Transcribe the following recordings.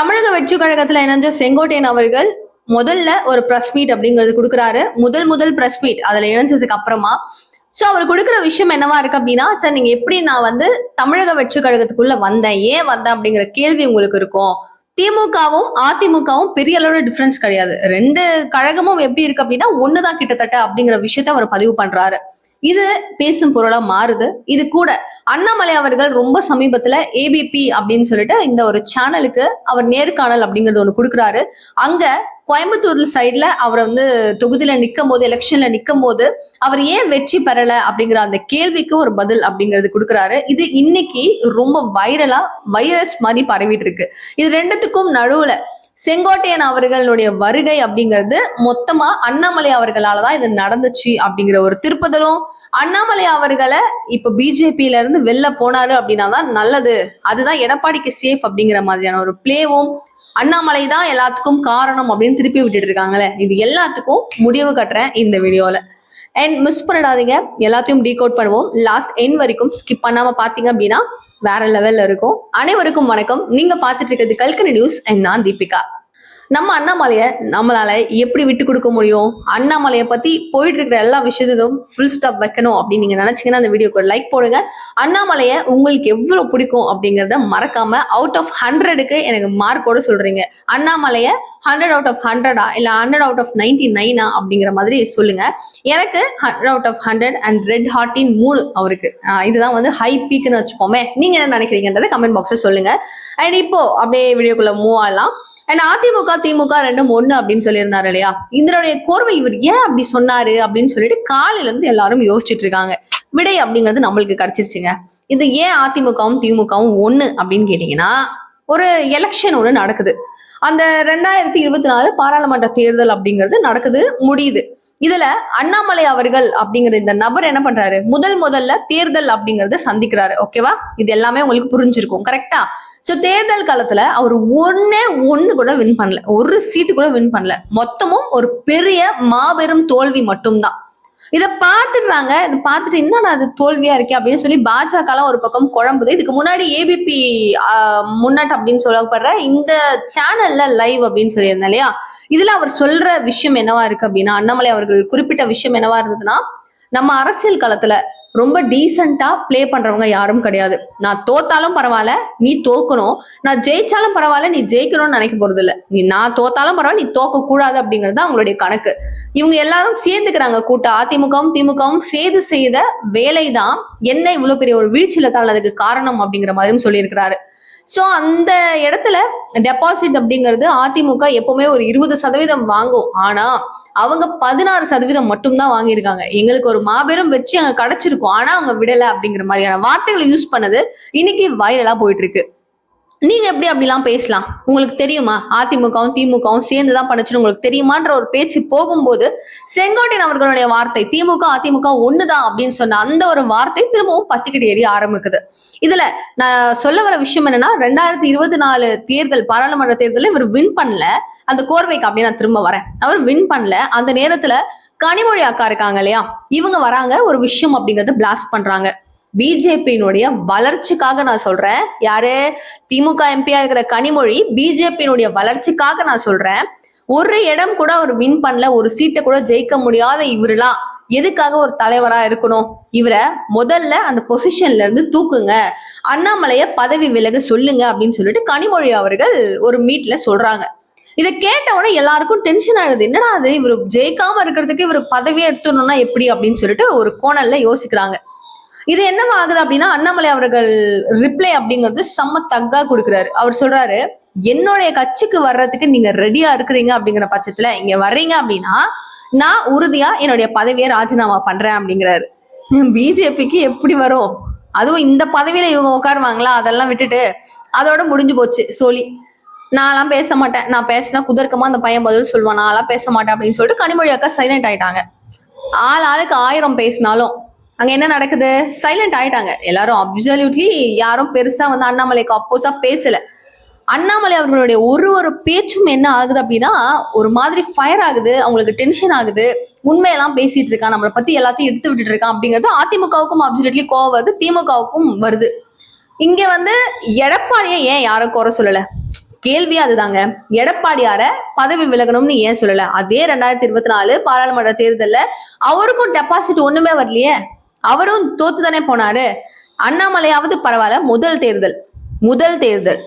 தமிழக வெற்றி கழகத்துல இணைஞ்ச செங்கோட்டையன் அவர்கள் முதல்ல ஒரு பிரஸ் மீட் அப்படிங்கிறது கொடுக்குறாரு. முதல் முதல் பிரஸ் மீட் அதுல இணைஞ்சதுக்கு அப்புறமா. சோ அவர் கொடுக்குற விஷயம் என்னவா இருக்கு அப்படின்னா சார் நீங்க எப்படி நான் வந்து தமிழக வெற்றி கழகத்துக்குள்ள வந்தேன்? ஏன் வந்தேன்? அப்படிங்கிற கேள்வி உங்களுக்கு இருக்கும். திமுகவும் அதிமுகவும் பெரிய அளவுல டிஃபரன்ஸ் கிடையாது. ரெண்டு கழகமும் எப்படி இருக்கு அப்படின்னா ஒண்ணுதான் கிட்டத்தட்ட அப்படிங்கிற விஷயத்த அவர் பதிவு பண்றாரு. இது பேசும் பொருளா மாறுது. இது கூட அண்ணாமலை அவர்கள் ரொம்ப சமீபத்துல ஏபிபி அப்படின்னு சொல்லிட்டு இந்த ஒரு சேனலுக்கு அவர் நேர்காணல் அப்படிங்கறது ஒண்ணு கொடுக்குறாரு. அங்க கோயம்புத்தூர் சைட்ல அவர் வந்து தொகுதியில நிக்கும் போது எலெக்ஷன்ல நிக்கும் போது அவர் ஏன் வெற்றி பெறல அப்படிங்கிற அந்த கேள்விக்கு ஒரு பதில் அப்படிங்கிறது கொடுக்குறாரு. இது இன்னைக்கு ரொம்ப வைரலா வைரஸ் மாதிரி பரவிட்டு இருக்கு. இது ரெண்டுத்துக்கும் நடுவுல செங்கோட்டையன் அவர்களுடைய வருகை அப்படிங்கிறது மொத்தமா அண்ணாமலை அவர்களால தான் இது நடந்துச்சு அப்படிங்கிற ஒரு திருப்பதலும் அண்ணாமலை அவர்களை இப்ப பிஜேபியில இருந்து வெளில போனாரு அப்படின்னா தான் நல்லது. அதுதான் எடப்பாடிக்கு சேஃப் அப்படிங்கிற மாதிரியான ஒரு பிளேவும் அண்ணாமலை தான் எல்லாத்துக்கும் காரணம் அப்படின்னு திருப்பி விட்டுட்டு இருக்காங்களே. இது எல்லாத்துக்கும் முடிவு கட்டுறேன் இந்த வீடியோல. அண்ட் மிஸ் பண்ணிடாதீங்க. எல்லாத்தையும் டீகோட் பண்ணுவோம். லாஸ்ட் என் வரைக்கும் ஸ்கிப் பண்ணாம பாத்தீங்க அப்படின்னா வேற லெவல்ல இருக்கும். அனைவருக்கும் வணக்கம். நீங்க பாத்துட்டு இருக்கிறது கல்கனி நியூஸ் அண்ட் நான் தீபிகா. நம்ம அண்ணாமலையை நம்மளால எப்படி விட்டு கொடுக்க முடியும்? அண்ணாமலையை பத்தி போயிட்டு இருக்கிற எல்லா விஷயத்தையும் ஃபுல் ஸ்டாப் வைக்கணும் அப்படின்னு நீங்க நினைச்சீங்கன்னா அந்த வீடியோக்கு ஒரு லைக் போடுங்க. அண்ணாமலையை உங்களுக்கு எவ்வளவு பிடிக்கும் அப்படிங்கறத மறக்காம அவுட் ஆஃப் ஹண்ட்ரடுக்கு எனக்கு மார்க்கோட சொல்றீங்க. அண்ணாமலையை ஹண்ட்ரட் அவுட் ஆஃப் ஹண்ட்ரடா இல்ல ஹண்ட்ரட் அவுட் ஆஃப் நைன்டி நைனா அப்படிங்கிற மாதிரி சொல்லுங்க. எனக்கு hundred out of hundred and red ஹார்ட்டின் மூணு அவருக்கு. இதுதான் வந்து ஹை பீக்னு வச்சுப்போமே. நீங்க என்ன நினைக்கிறீங்கன்றத கமெண்ட் பாக்ஸ்ல சொல்லுங்க. அண்ட் இப்போ அப்படியே வீடியோக்குள்ள மூவ் ஆகலாம். அண்ட் அதிமுக திமுக ரெண்டும் ஒண்ணு அப்படின்னு சொல்லியிருந்தாரு இல்லையா? இதனுடைய கோர்வை இவர் ஏன் அப்படி சொன்னாரு அப்படின்னு சொல்லிட்டு காலையில இருந்து எல்லாரும் யோசிச்சுட்டு இருக்காங்க. விடை அப்படிங்கிறது நம்மளுக்கு கிடைச்சிருச்சுங்க. இது ஏன் அதிமுகவும் திமுகவும் ஒண்ணு அப்படின்னு கேட்டீங்கன்னா ஒரு எலெக்ஷன் ஒண்ணு நடக்குது. அந்த ரெண்டாயிரத்தி இருபத்தி நாலு பாராளுமன்ற தேர்தல் அப்படிங்கிறது நடக்குது முடியுது. இதுல அண்ணாமலை அவர்கள் அப்படிங்கிற இந்த நபர் என்ன பண்றாரு? முதல் முதல்ல தேர்தல் அப்படிங்கறத சந்திக்கிறாரு. ஓகேவா? இது எல்லாமே உங்களுக்கு புரிஞ்சிருக்கும். கரெக்டா ஸோ தேர்தல் காலத்துல அவர் ஒன்னே ஒன்று கூட வின் பண்ணல. ஒரு சீட்டு கூட வின் பண்ணல. மொத்தமும் ஒரு பெரிய மாபெரும் தோல்வி மட்டும்தான். இதை பார்த்துடுறாங்க. இதை பார்த்துட்டு என்னடா அது தோல்வியா இருக்கே அப்படின்னு சொல்லி பாஜகலாம் ஒரு பக்கம் குழம்புது. இதுக்கு முன்னாடி ஏபிபி முன்னாட் அப்படின்னு சொல்லப்படுற இந்த சேனல்ல லைவ் அப்படின்னு சொல்லியிருந்தேன் இல்லையா? இதுல அவர் சொல்ற விஷயம் என்னவா இருக்கு அப்படின்னா அண்ணாமலை அவர்கள் குறிப்பிட்ட விஷயம் என்னவா இருந்ததுன்னா நம்ம அரசியல் களத்துல ரொம்ப டீசெண்டா ப்ளே பண்றவங்க யாரும் கிடையாது. நான் தோத்தாலும் பரவாயில்ல நீ தோக்கணும். நான் ஜெயிச்சாலும் பரவாயில்ல நீ ஜெயிக்கணும்னு நினைக்க போறது இல்ல நீ நான் தோத்தாலும் பரவாயில்ல நீ தோக்க கூடாது அப்படிங்கிறது தான் அவங்களுடைய கணக்கு. இவங்க எல்லாரும் சேர்ந்துக்கிறாங்க கூட்டம் அதிமுகவும் திமுகவும் சேர்ந்து செய்த வேலைதான். என்ன இவ்வளவு பெரிய ஒரு வீழ்ச்சியில அதுக்கு காரணம் அப்படிங்கிற மாதிரியும் சொல்லியிருக்கிறாரு. ஸோ அந்த இடத்துல டெபாசிட் அப்படிங்கிறது அதிமுக எப்பவுமே ஒரு இருபது சதவீதம் வாங்கும். ஆனா அவங்க பதினாறு சதவீதம் மட்டும்தான் வாங்கியிருக்காங்க. எங்களுக்கு ஒரு மாபெரும் வெற்றி அங்க கிடைச்சிருக்கும். ஆனா அவங்க விடல அப்படிங்கிற மாதிரியான வார்த்தைகளை யூஸ் பண்ணது இன்னைக்கு வைரலா போயிட்டு இருக்கு. நீங்க எப்படி அப்படிலாம் பேசலாம்? உங்களுக்கு தெரியுமா? அதிமுகவும் திமுகவும் சேர்ந்து தான் பண்ணுச்சுன்னு உங்களுக்கு தெரியுமான்ற ஒரு பேச்சு போகும்போது செங்கோட்டையன் அவர்களுடைய வார்த்தை திமுக அதிமுக ஒண்ணுதான் அப்படின்னு சொன்ன அந்த ஒரு வார்த்தை திரும்பவும் பத்திக்கிட்டு எரிய ஆரம்பிக்குது. இதுல நான் சொல்ல வர விஷயம் என்னன்னா ரெண்டாயிரத்தி இருபத்தி நாலு தேர்தல் பாராளுமன்ற தேர்தலில் இவர் வின் பண்ணல. அந்த கோர்வைக்கு அப்படி நான் திரும்ப வரேன். அவர் வின் பண்ணல. அந்த நேரத்துல கனிமொழி அக்கா இருக்காங்க இல்லையா? இவங்க வராங்க ஒரு விஷயம் அப்படிங்கறத பிளாஸ்ட் பண்றாங்க. பிஜேபியினுடைய வளர்ச்சிக்காக நான் சொல்றேன். யாரு? திமுக எம்பியா இருக்கிற கனிமொழி பிஜேபியினுடைய வளர்ச்சிக்காக நான் சொல்றேன். ஒரு இடம் கூட அவர் வின் பண்ணல ஒரு சீட்டை கூட ஜெயிக்க முடியாத இவரெல்லாம் எதுக்காக ஒரு தலைவரா இருக்கணும்? இவரை முதல்ல அந்த பொசிஷன்ல இருந்து தூக்குங்க. அண்ணாமலைய பதவி விலக சொல்லுங்க அப்படின்னு சொல்லிட்டு கனிமொழி அவர்கள் ஒரு மீட்ல சொல்றாங்க. இதை கேட்ட உடனே எல்லாருக்கும் டென்ஷன் ஆயிடுது. என்னடா அது இவர் ஜெயிக்காம இருக்கிறதுக்கு இவர் பதவியை எடுத்துடணும்னா எப்படி அப்படின்னு சொல்லிட்டு ஒரு கோணல்ல யோசிக்கிறாங்க. இது என்னவா ஆகுது அப்படின்னா அண்ணாமலை அவர்கள் ரிப்ளை அப்படிங்கிறது செம்ம தக்கா கொடுக்குறாரு. அவர் சொல்றாரு என்னுடைய கட்சிக்கு வர்றதுக்கு நீங்க ரெடியா இருக்கிறீங்க அப்படிங்கிற பட்சத்துல இங்க வர்றீங்க அப்படின்னா நான் உறுதியா என்னுடைய பதவியை ராஜினாமா பண்றேன் அப்படிங்கிறாரு. பிஜேபிக்கு எப்படி வரும்? அதுவும் இந்த பதவியில இவங்க உட்காருவாங்களா? அதெல்லாம் விட்டுட்டு அதோட முடிஞ்சு போச்சு. சோழி நான்லாம் பேச மாட்டேன். நான் பேசினா குதர்க்கமா அந்த பையன் பதில் சொல்லுவான். நான்லாம் பேச மாட்டேன் அப்படின்னு சொல்லிட்டு கனிமொழி அக்கா சைலண்ட் ஆயிட்டாங்க. ஆள் ஆளுக்கு ஆயிரம் பேசினாலும் அங்க என்ன நடக்குது? சைலண்ட் ஆயிட்டாங்க. எல்லாரும் அப்சல்யூட்லி யாரும் பெருசா வந்து அண்ணாமலைக்கு அப்போஸா பேசல. அண்ணாமலை அவர்களுடைய ஒரு ஒரு பேச்சும் என்ன ஆகுது அப்படின்னா ஒரு மாதிரி ஃபயர் ஆகுது அவங்களுக்கு டென்ஷன் ஆகுது. உண்மையெல்லாம் பேசிட்டு இருக்கான். நம்மளை பத்தி எல்லாத்தையும் எடுத்து விட்டுட்டு இருக்கான் அப்படிங்கிறது அதிமுகவுக்கும் அப்சல்யூட்லி கோவம் வருது திமுகவுக்கும் வருது. இங்க வந்து எடப்பாடியை ஏன் யாரும் குறை சொல்லல? கேள்வி அதுதாங்க. எடப்பாடியார பதவி விலகணும்னு ஏன் சொல்லல? அதே ரெண்டாயிரத்தி இருபத்தி நாலு பாராளுமன்ற தேர்தல்ல அவருக்கும் டெபாசிட் ஒண்ணுமே வரலையே. அவரும் தோத்து தானே போனாரு? அண்ணாமலையாவது பரவாயில்ல முதல் தேர்தல் முதல் தேர்தல்.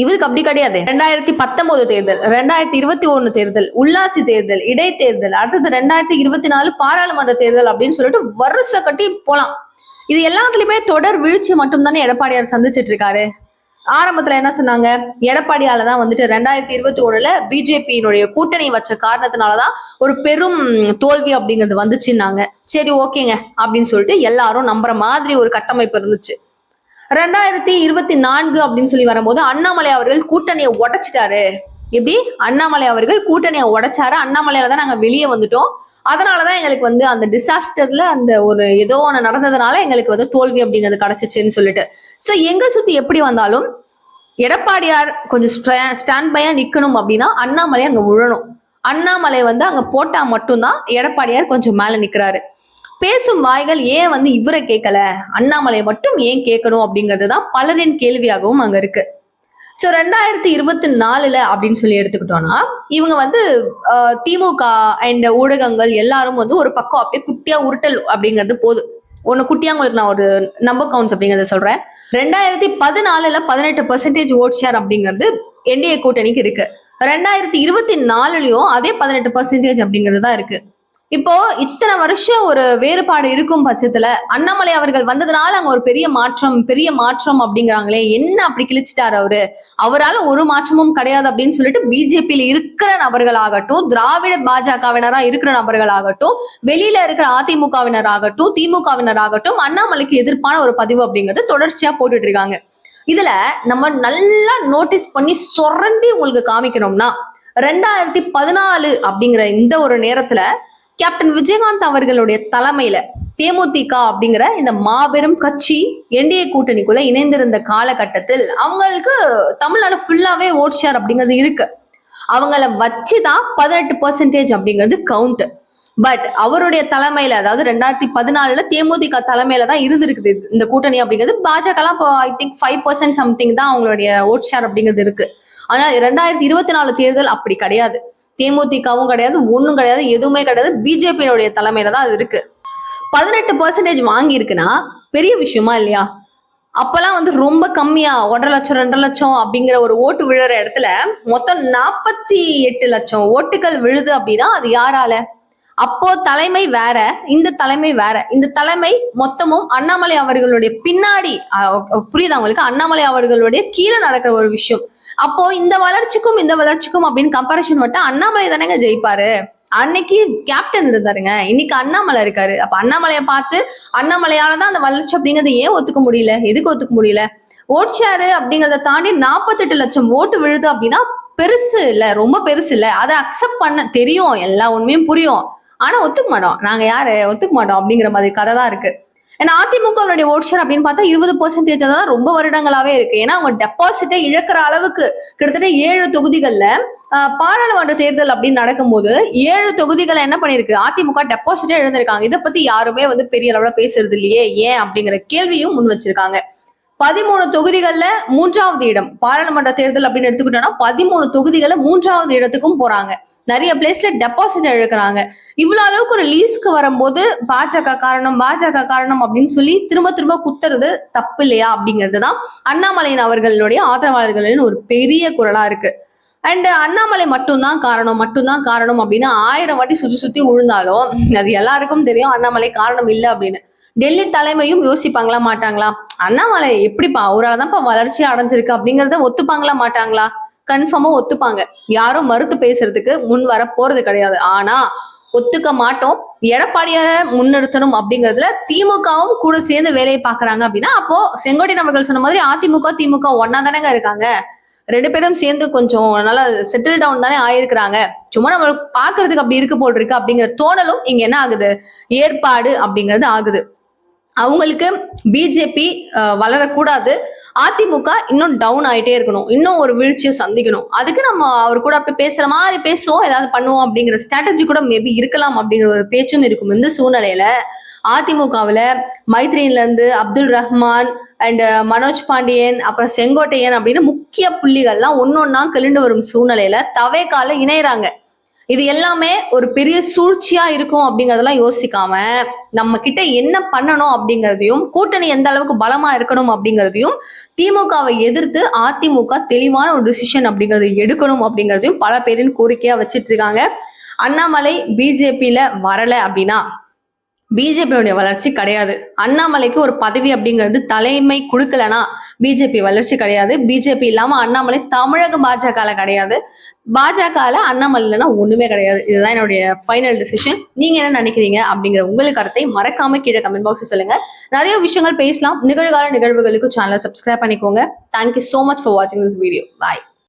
இவருக்கு அப்படி கிடையாது. ரெண்டாயிரத்தி பத்தொன்பது தேர்தல் ரெண்டாயிரத்தி இருபத்தி ஒண்ணு தேர்தல் உள்ளாட்சி தேர்தல் இடைத்தேர்தல் அடுத்தது ரெண்டாயிரத்தி இருபத்தி நாலு பாராளுமன்ற தேர்தல் அப்படின்னு சொல்லிட்டு வருஷ கட்டி போலாம். இது எல்லாத்துலயுமே தொடர் வீழ்ச்சி மட்டும் தானே எடப்பாடியார் சந்திச்சிட்டு இருக்காரு? ஆரம்பத்துல என்ன சொன்னாங்க? எடப்பாடியால தான் வந்துட்டு ரெண்டாயிரத்தி இருபத்தி ஒண்ணுல பிஜேபியினுடைய கூட்டணி வச்ச காரணத்தினாலதான் ஒரு பெரும் தோல்வி அப்படிங்கிறது வந்துச்சுன்னாங்க. சரி ஓகேங்க அப்படின்னு சொல்லிட்டு எல்லாரும் நம்புற மாதிரி ஒரு கட்டமைப்பு இருந்துச்சு. ரெண்டாயிரத்தி இருபத்தி நான்கு அப்படின்னு சொல்லி வரும்போது அண்ணாமலை அவர்கள் கூட்டணியை உடைச்சிட்டாரு. எப்படி? அண்ணாமலை அவர்கள் கூட்டணியை உடைச்சாரு. அண்ணாமலையில தான் நாங்க வெளியே வந்துட்டோம். அதனாலதான் எங்களுக்கு வந்து அந்த டிசாஸ்டர்ல அந்த ஒரு ஏதோ ஒன்று நடந்ததுனால எங்களுக்கு வந்து தோல்வி அப்படிங்கிறது கிடைச்சிச்சுன்னு சொல்லிட்டு. ஸோ எங்க சுத்தி எப்படி வந்தாலும் எடப்பாடியார் கொஞ்சம் ஸ்டாண்ட் பையா நிக்கணும் அப்படின்னா அண்ணாமலை அங்க விழணும் அண்ணாமலை வந்து அங்க போட்டா மட்டும்தான் எடப்பாடியார் கொஞ்சம் மேல நிக்கிறாரு. பேசும் வாய்கள் ஏன் வந்து இவரை கேட்கல? அண்ணாமலை மட்டும் ஏன் கேட்கணும் அப்படிங்கிறது தான் பலரின் கேள்வியாகவும் அங்க இருக்கு. ஸோ ரெண்டாயிரத்தி இருபத்தி நாலுல அப்படின்னு சொல்லி எடுத்துக்கிட்டோம்னா இவங்க வந்து திமுக அண்ட் ஊடகங்கள் எல்லாரும் வந்து ஒரு பக்கம் அப்படியே குட்டியா உருட்டல் அப்படிங்கிறது போதும். ஒன்று குட்டியா உங்களுக்கு நான் ஒரு நம்பர் கவுண்ட்ஸ் அப்படிங்கறத சொல்றேன். ரெண்டாயிரத்தி பதினாலுல பதினெட்டு பர்சன்டேஜ் ஓட் ஷேர் அப்படிங்கிறது என்டிஏ கூட்டணிக்கு இருக்கு. ரெண்டாயிரத்தி இருபத்தி நாலுலயும் அதே பதினெட்டு பர்சன்டேஜ் அப்படிங்கிறது தான் இருக்கு. இப்போ இத்தனை வருஷம் ஒரு வேறுபாடு இருக்கும் பட்சத்துல அண்ணாமலை அவர்கள் வந்ததுனால அங்க ஒரு பெரிய மாற்றம் பெரிய மாற்றம் அப்படிங்கிறாங்களே என்ன அப்படி கிழிச்சிட்டாரு அவரு? அவரால ஒரு மாற்றமும் கிடையாது அப்படின்னு சொல்லிட்டு பிஜேபியில இருக்கிற நபர்களாகட்டும் திராவிட பாஜகவினரா இருக்கிற நபர்களாகட்டும் வெளியில இருக்கிற அதிமுகவினர் ஆகட்டும் திமுகவினர் ஆகட்டும் அண்ணாமலைக்கு எதிர்ப்பான ஒரு பதிவு அப்படிங்கறது தொடர்ச்சியா போட்டுட்டு இருக்காங்க. இதுல நம்ம நல்லா நோட்டீஸ் பண்ணி சொரண்டி உங்களுக்கு காமிக்கணும்னா ரெண்டாயிரத்தி பதினாலு அப்படிங்கிற இந்த ஒரு நேரத்துல கேப்டன் விஜயகாந்த் அவர்களுடைய தலைமையில தேமுதிக அப்படிங்கிற இந்த மாபெரும் கட்சி என்டிஏ கூட்டணிக்குள்ள இணைந்திருந்த காலகட்டத்தில் அவங்களுக்கு தமிழ்நாடு ஃபுல்லாவே ஓட் ஷேர் அப்படிங்கிறது இருக்கு. அவங்கள வச்சுதான் பதினெட்டு பர்சன்டேஜ் அப்படிங்கிறது கவுண்ட் பட் அவருடைய தலைமையில அதாவது ரெண்டாயிரத்தி பதினாலுல தேமுதிக தலைமையில தான் இருந்திருக்குது இந்த கூட்டணி அப்படிங்கிறது. பாஜகலாம் இப்போ I think five percent something தான் அவங்களுடைய ஓட் ஷேர் அப்படிங்கிறது இருக்கு. ஆனா ரெண்டாயிரத்தி இருபத்தி நாலு தேர்தல் அப்படி கிடையாது. தேமுதிகவும் கிடையாது ஒன்றும் கிடையாது எதுவுமே கிடையாது. பிஜேபியினுடைய தலைமையில தான் அது இருக்கு. பதினெட்டு பர்சன்டேஜ் வாங்கியிருக்குன்னா பெரிய விஷயமா இல்லையா? அப்பெல்லாம் வந்து ரொம்ப கம்மியா ஒன்றரை லட்சம் ரெண்டரை லட்சம் அப்படிங்கிற ஒரு ஓட்டு விழுற இடத்துல மொத்தம் நாற்பத்தி எட்டு லட்சம் ஓட்டுகள் விழுது அப்படின்னா அது யாரால? அப்போ தலைமை வேற இந்த தலைமை வேற. இந்த தலைமை மொத்தமும் அண்ணாமலை அவர்களுடைய பின்னாடி அஹ், புரியுதா உங்களுக்கு? அண்ணாமலை அவர்களுடைய கீழே நடக்கிற ஒரு விஷயம். அப்போ இந்த வளர்ச்சிக்கும் இந்த வளர்ச்சிக்கும் அப்படின்னு கம்பேரிஷன் மட்டும் அண்ணாமலை தானேங்க ஜெயிப்பாரு. அன்னைக்கு கேப்டன் இருந்தாருங்க. இன்னைக்கு அண்ணாமலை இருக்காரு. அப்ப அண்ணாமலையை பார்த்து அண்ணாமலையால தான் அந்த வளர்ச்சி அப்படிங்கறத ஏன் ஒத்துக்க முடியல? எதுக்கு ஒத்துக்க முடியல? ஓட் ஷேர் அப்படிங்கறத தாண்டி நாற்பத்தெட்டு லட்சம் ஓட்டு விழுது அப்படின்னா பெருசு இல்ல ரொம்ப பெருசு இல்ல. அதை அக்செப்ட் பண்ண தெரியும். எல்லா உண்மையும் புரியும். ஆனா ஒத்துக்க மாட்டோம். நாங்க யாரு? ஒத்துக்க மாட்டோம் அப்படிங்கிற மாதிரி கதை தான் இருக்கு. ஏன்னா அதிமுகவினுடைய ஓட் ஷேர் அப்படின்னு பார்த்தா இருபது பர்சன்டேஜ் தான் ரொம்ப வருடங்களாவே இருக்கு. ஏன்னா அவங்க டெபாசிட்டை இழக்கிற அளவுக்கு கிட்டத்தட்ட ஏழு தொகுதிகள்ல பாராளுமன்ற தேர்தல் அப்படின்னு நடக்கும்போது ஏழு தொகுதிகளை என்ன பண்ணிருக்கு? அதிமுக டெபாசிட்டே எழுந்திருக்காங்க இதை பத்தி யாருமே வந்து பெரிய அளவுல பேசுறது இல்லையே ஏன் அப்படிங்கிற கேள்வியும் முன் வச்சிருக்காங்க. பதிமூணு தொகுதிகள்ல மூன்றாவது இடம் பாராளுமன்ற தேர்தல் அப்படின்னு எடுத்துக்கிட்டோம்னா பதிமூணு தொகுதிகளை மூன்றாவது இடத்துக்கும் போறாங்க. நிறைய பிளேஸ்ல டெபாசிட் இழக்கிறாங்க. இவ்வளவு அளவுக்கு ஒரு லீஸ்க்கு வரும்போது பாஜக காரணம் பாஜக காரணம் அப்படின்னு சொல்லி திரும்ப திரும்ப குத்துறது தப்பு இல்லையா அப்படிங்கிறது தான் அண்ணாமலையின் அவர்களுடைய ஆதரவாளர்களின் ஒரு பெரிய குரலா இருக்கு. அண்ட் அண்ணாமலை மட்டும்தான் காரணம் மட்டும்தான் காரணம் அப்படின்னு ஆயிரம் வாட்டி சுற்றி சுத்தி உழுந்தாலும் அது எல்லாருக்கும் தெரியும் அண்ணாமலை காரணம் இல்லை அப்படின்னு. டெல்லி தலைமையும் யோசிப்பாங்களா மாட்டாங்களா? அண்ணாமலை எப்படிப்பா அவரால் தான்ப்பா வளர்ச்சி அடைஞ்சிருக்கு அப்படிங்கறத ஒத்துப்பாங்களா மாட்டாங்களா? கன்ஃபார்மா ஒத்துப்பாங்க. யாரும் மறுத்து பேசுறதுக்கு முன் வர போறது கிடையாது. ஆனா ஒத்துக்க மாட்டோம். எடப்பாடியார முன்னிறுத்தணும் அப்படிங்கறதுல திமுகவும் கூட சேர்ந்து வேலையை பாக்குறாங்க அப்படின்னா அப்போ செங்கோட்டையன் அவர்கள் சொன்ன மாதிரி அதிமுக திமுக ஒன்னா தானேங்க இருக்காங்க. ரெண்டு பேரும் சேர்ந்து கொஞ்சம் நல்லா செட்டில் டவுன் தானே ஆயிருக்கிறாங்க. சும்மா நம்ம பாக்குறதுக்கு அப்படி இருக்கு போல் இருக்கு அப்படிங்கிற தோணலும் இங்க என்ன ஆகுது? ஏற்பாடு அப்படிங்கிறது ஆகுது. அவங்களுக்கு பிஜேபி வளரக்கூடாது. அதிமுக இன்னும் டவுன் ஆயிட்டே இருக்கணும். இன்னும் ஒரு வீழ்ச்சியை சந்திக்கணும். அதுக்கு நம்ம அவர் கூட அப்படி பேசுற மாதிரி பேசுவோம். ஏதாவது பண்ணுவோம் அப்படிங்கிற ஸ்ட்ராட்டஜி கூட மேபி இருக்கலாம் அப்படிங்கிற ஒரு பேச்சும் இருக்கும். இந்த சூழ்நிலையில அதிமுகவில் மைத்ரீன்ல இருந்து அப்துல் ரஹ்மான் அண்ட் மனோஜ் பாண்டியன் அப்புறம் செங்கோட்டையன் அப்படின்னு முக்கிய புள்ளிகள்லாம் ஒன்னொன்னா கிளண்டு வரும் சூழ்நிலையில தவேக்கால இணையறாங்க. இது எல்லாமே ஒரு பெரிய சூழ்ச்சியா இருக்கும் அப்படிங்கறதெல்லாம் யோசிக்காம நம்ம கிட்ட என்ன பண்ணணும் அப்படிங்கறதையும் கூட்டணி எந்த அளவுக்கு பலமா இருக்கணும் அப்படிங்கறதையும் திமுகவை எதிர்த்து அதிமுக தெளிவான ஒரு டிசிஷன் அப்படிங்கறது எடுக்கணும் அப்படிங்கறதையும் பல பேரின் கோரிக்கையா வச்சிட்டு இருக்காங்க. அண்ணாமலை பிஜேபியில வரல அப்படின்னா பிஜேபியோடைய வளர்ச்சி கிடையாது. அண்ணாமலைக்கு ஒரு பதவி அப்படிங்கிறது தலைமை கொடுக்கலனா பிஜேபி வளர்ச்சி கிடையாது. பிஜேபி இல்லாம அண்ணாமலை தமிழக பாஜகல கிடையாது. பாஜகல அண்ணாமலைனா ஒண்ணுமே கிடையாது. இதுதான் என்னுடைய ஃபைனல் டிசிஷன் நீங்க என்ன நினைக்கிறீங்க அப்படிங்கிற உங்களுக்கு கருத்தை மறக்காம கீழே கமெண்ட் பாக்ஸ் சொல்லுங்க. நிறைய விஷயங்கள் பேசலாம். நிகழ்கால நிகழ்வுகளுக்கு சேனலை சப்ஸ்கிரைப் பண்ணிக்கோங்க. Thank you so much for வாட்சிங் திஸ் வீடியோ பாய்